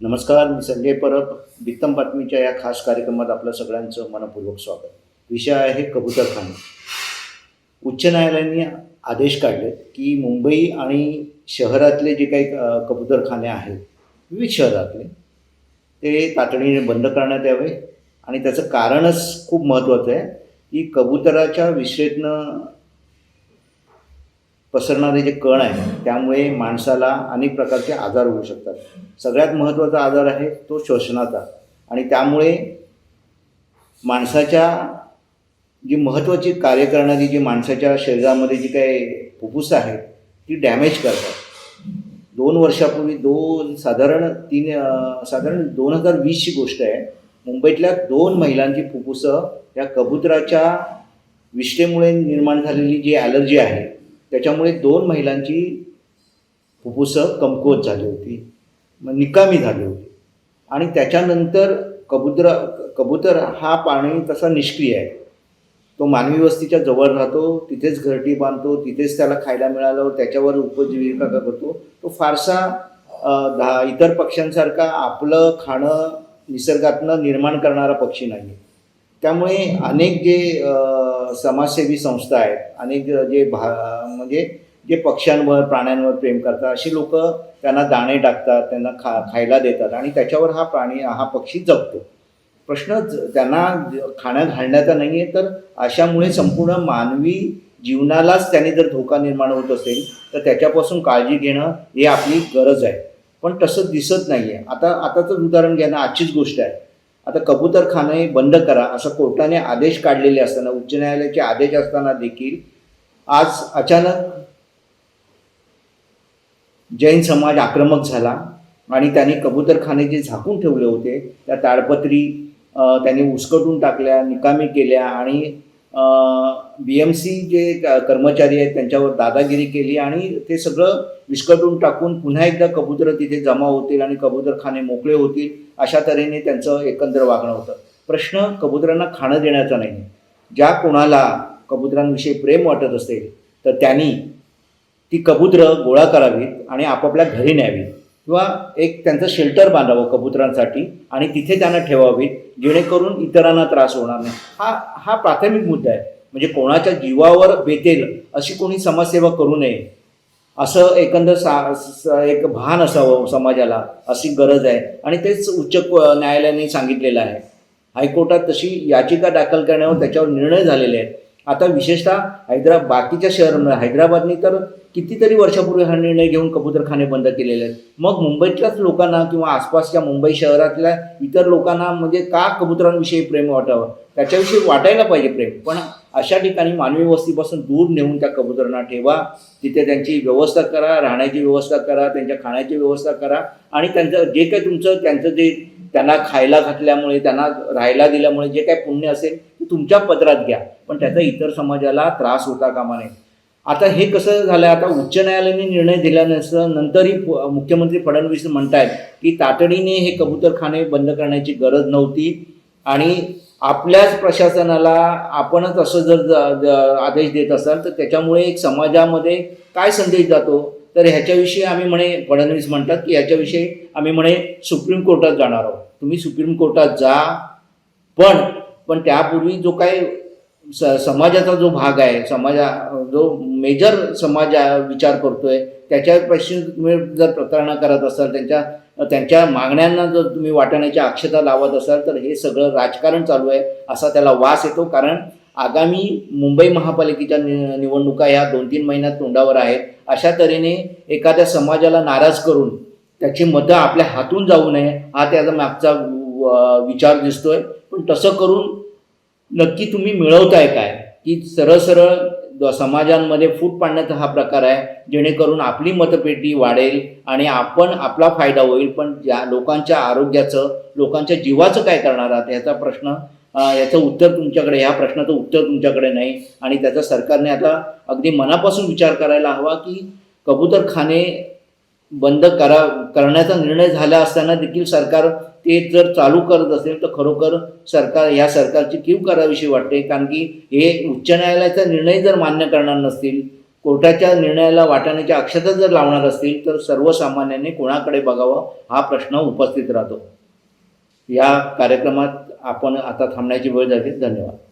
नमस्कार मी संजय परब वित्तम बातमीच्या या खास कार्यक्रमात आपलं सगळ्यांचं मनपूर्वक स्वागत. विषय आहे कबूतरखाना. उच्च न्यायालयाने आदेश काढले की मुंबई आणि शहरातले जे काही कबूतरखाने आहेत विविध शहरातले ते तातडीने बंद करण्यात यावे. आणि त्याचं कारणच खूप महत्त्वाचं आहे की कबुतराच्या विश्रेतनं पसरणारे जे कण आहे त्यामुळे माणसाला अनेक प्रकारचे आजार होऊ शकतात. सगळ्यात महत्त्वाचा आजार आहे तो श्वसनाचा आणि त्यामुळे माणसाच्या जी महत्त्वाची कार्य करणारी जी माणसाच्या शरीरामध्ये जी काही फुफ्फुसं आहेत ती डॅमेज करतात. दोन वर्षापूर्वी दोन साधारण तीन साधारण दोन हजार वीसची गोष्ट आहे. मुंबईतल्या दोन महिलांची फुफ्फुसं या कबुतराच्या विष्ठेमुळे निर्माण झालेली जी ॲलर्जी आहे त्याच्यामुळे दोन महिलांची फुफ्फुसं कमकुवत झाली होती. मग निकामी झाली होती. आणि त्याच्यानंतर कबूतर कबूतर हा प्राणी तसा निष्क्रिय आहे. तो मानवी वस्तीच्या जवळ राहतो तिथेच घरटी बांधतो तिथेच त्याला खायला मिळालं त्याच्यावर उपजीविका करतो. तो फारसा दहा इतर पक्ष्यांसारखा आपलं खाणं निसर्गातनं निर्माण करणारा पक्षी नाही त्यामुळे अनेक जे समाजसेवी संस्था आहेत अनेक जे भा म्हणजे जे पक्ष्यांवर प्राण्यांवर प्रेम करतात अशी लोक त्यांना दाणे टाकतात त्यांना खा खायला देतात आणि त्याच्यावर हा प्राणी हा पक्षी जगतो. प्रश्न त्यांना खाण्या घालण्याचा नाही आहे तर अशामुळे संपूर्ण मानवी जीवनालाच त्याने जर धोका निर्माण होत असेल तर त्याच्यापासून काळजी घेणं हे आपली गरज आहे. पण तसं दिसत नाही आहे आता आताचं उदाहरण घ्या ना आजचीच गोष्ट आहे. आता कबूतरखाने बंद करा असं कोर्टाने आदेश काढलेले असताना उच्च न्यायालयाचे आदेश असताना देखील आज अचानक जैन समाज आक्रमक झाला आणि त्यांनी कबूतरखाने जे झाकून ठेवले होते त्या ताडपत्री त्यांनी उसकटून टाकल्या निकामी केल्या आणि बी एम सी जे कर्मचारी आहेत त्यांच्यावर दादागिरी केली आणि ते सगळं विस्कटून टाकून पुन्हा एकदा कबूतर तिथे जमा होतील आणि कबूतरखाने मोकळे होतील अशा तऱ्हेने त्यांचं एकंदर वागणं होतं. प्रश्न कबुतरांना खाणं देण्याचा नाही. ज्या कोणाला कबुतरांविषयी प्रेम वाटत असेल तर त्यांनी ती कबूतरं गोळा करावीत आणि आपापल्या घरी न्यावीत. किंवा एक त्यांचं शेल्टर बांधावं कबुतरांसाठी आणि तिथे त्यांना ठेवावीत जेणेकरून इतरांना त्रास होणार नाही. हा हा प्राथमिक मुद्दा आहे. म्हणजे कोणाच्या जीवावर बेतेल अशी कोणी समाजसेवा करू नये. असं एकंदर सा एक भान असावं समाजाला अशी गरज आहे. आणि तेच उच्च न्यायालयाने सांगितलेलं आहे. हायकोर्टात तशी याचिका दाखल करण्यावर त्याच्यावर निर्णय झालेले आहेत. आता विशेषतः हैदरा बाकीच्या शहरांना हैदराबादनी तर कितीतरी वर्षापूर्वी हा निर्णय घेऊन कबूतरखाने बंद केलेले आहेत. मग मुंबईतल्याच लोकांना किंवा आसपासच्या मुंबई शहरातल्या इतर लोकांना म्हणजे का कबुतरांविषयी प्रेम वाटावं? त्याच्याविषयी वाटायला पाहिजे प्रेम. पण अशा ठिकाणी मानवी वस्तीपासून दूर नेऊन त्या कबुतरांना ठेवा. तिथे त्यांची व्यवस्था करा राहण्याची व्यवस्था करा त्यांच्या खाण्याची व्यवस्था करा. आणि त्यांचं जे काही तुमचं त्यांचं जे त्यांना खायला घातल्यामुळे त्यांना राहायला दिल्यामुळे जे काही पुण्य असेल ते तुमच्या पदरात घ्या. पण त्याचा इतर समाजाला त्रास होता कामा नये. आता हे कसं झालं आता उच्च न्यायालयाने निर्णय दिल्यानंतर नंतरही मुख्यमंत्री फडणवीस म्हणतायत की तातडीने हे कबूतरखाने बंद करण्याची गरज नव्हती आणि आपल्याच प्रशासनाला आपणच असं जर आदेश देत असाल तर त्याच्यामुळे एक समाजामध्ये काय संदेश जातो? तर ह्याच्याविषयी आम्ही म्हणे फडणवीस म्हणतात की ह्याच्याविषयी आम्ही म्हणे सुप्रीम कोर्टात जाणार आहोत. तुम्ही सुप्रीम कोर्टात जा. पण पण त्यापूर्वी जो काही स समाजाचा जो भाग आहे समाजा जो मेजर समाज विचार करतोय त्याच्यापाशी तुम्ही जर प्रकरणं करत असाल त्यांच्या त्यांच्या मागण्यांना जर तुम्ही वाटण्याची अक्षता लावत असाल तर हे सगळं राजकारण चालू आहे असा त्याला वास येतो. कारण आगामी मुंबई महापालिकेच्या नि निवडणुका ह्या दोन तीन महिन्यात तोंडावर आहेत. अशा तऱ्हेने एखाद्या समाजाला नाराज करून त्याची मतं आपल्या हातून जाऊ नये हा त्याचा मागचा विचार दिसतोय. पण तसं करून नक्की तुम्ही मिळवताय काय? की सरळ सरळ समाजांमध्ये फूट पाडण्याचा हा प्रकार आहे जेणेकरून आपली मतपेटी वाढेल आणि आपण आपला फायदा होईल. पण ज्या लोकांच्या आरोग्याचं लोकांच्या जीवाचं काय करणार आहात ह्याचा प्रश्न याचं उत्तर तुमच्याकडे ह्या प्रश्नाचं उत्तर तुमच्याकडे नाही. आणि त्याचा सरकारने आता अगदी मनापासून विचार करायला हवा की कबूतरखाने बंद करा करण्याचा निर्णय झाला असताना देखील सरकार ते जर चालू करत असेल तर खरोखर सरकार या सरकारची कीव करावीशी वाटते. कारण की हे उच्च न्यायालयाचा निर्णय जर मान्य करणार नसतील कोर्टाच्या निर्णयाला वाटाण्याच्या अक्षता जर लावणार असतील तर सर्वसामान्यांनी कोणाकडे बघावं हा प्रश्न उपस्थित राहतो. या कार्यक्रमात आपण आता थांबण्याची वेळ झाली. धन्यवाद.